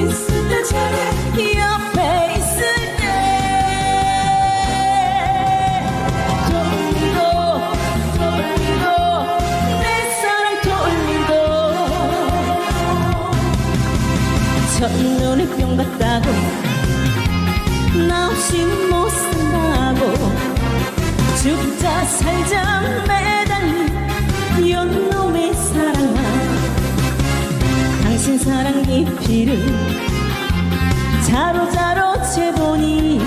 있을 때 잘해 옆에 있을 때. 내 사랑 돌리도 첫눈에 뿅 갔다고 나 없이 못 산다고. 죽자 살자 매달린 연 사랑 깊이를 자로자로 재보니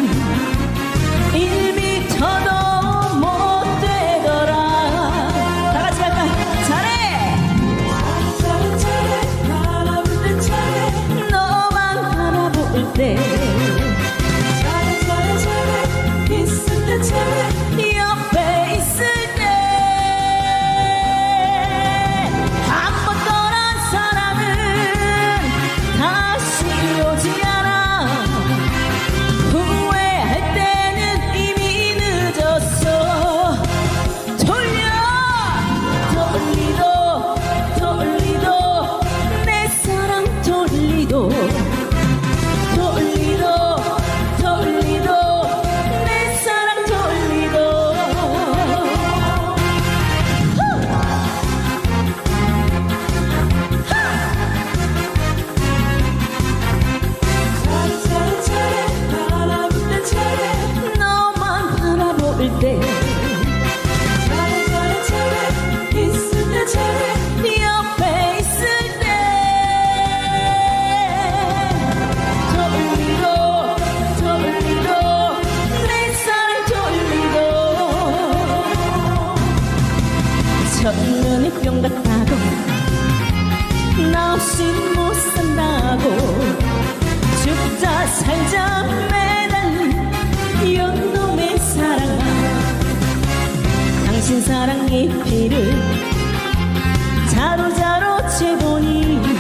바라볼 때. 첫눈에 뿅 갔다고 나 없이 못 산다고 살자 당신 사랑 깊이를 자로자로 재보니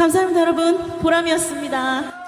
감사합니다 여러분. 보람이었습니다